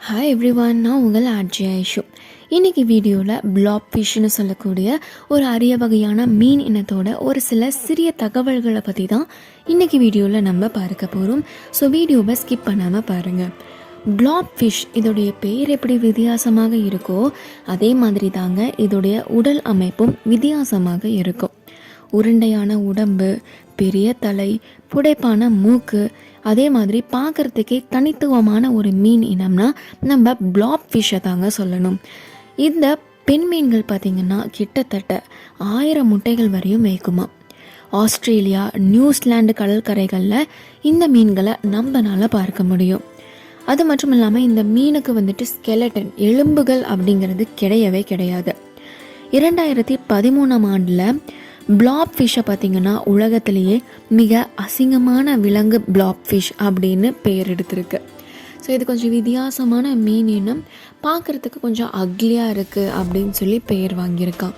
Hi every one நான் உங்கள் RJ Aishu. இன்றைக்கி வீடியோவில் பிளாப் ஃபிஷ்னு சொல்லக்கூடிய ஒரு அரிய வகையான மீன் இனத்தோட ஒரு சில சிறிய தகவல்களை பற்றி தான் இன்றைக்கி வீடியோவில் நம்ம பார்க்க போகிறோம் ஸோ வீடியோவை ஸ்கிப் பண்ணாமல் பாருங்கள் பிளாப் ஃபிஷ் இதோடைய பேர் எப்படி வித்தியாசமாக இருக்கோ அதே மாதிரி தாங்க இதோடைய உடல் அமைப்பும் வித்தியாசமாக இருக்கும். உருண்டையான உடம்பு பெரிய தலை புடைப்பான மூக்கு அதே மாதிரி பார்க்குறதுக்கே தனித்துவமான ஒரு மீன் இனம்னா நம்ம பிளாப் ஃபிஷ்ஷை தாங்க சொல்லணும். இந்த பெண் மீன்கள் பார்த்திங்கன்னா கிட்டத்தட்ட ஆயிரம் முட்டைகள் வரையும் வைக்குமா ஆஸ்திரேலியா நியூசிலாண்டு கடற்கரைகளில் இந்த மீன்களை நம்மனால பார்க்க முடியும். அது மட்டும் இல்லாமல் இந்த மீனுக்கு வந்துட்டு ஸ்கெலட்டன் எலும்புகள் அப்படிங்கிறது கிடையவே கிடையாது. இரண்டாயிரத்தி பதிமூணாம் ஆண்டில் பிளாப் ஃபிஷ்ஷை பார்த்திங்கன்னா உலகத்திலேயே மிக அசிங்கமான விலங்கு பிளாப் ஃபிஷ் அப்படின்னு பெயர் எடுத்திருக்கு. ஸோ இது கொஞ்சம் வித்தியாசமான மீன் இனம். பார்க்குறதுக்கு கொஞ்சம் அக்லியாக இருக்குது அப்படின்னு சொல்லி பெயர் வாங்கியிருக்கான்.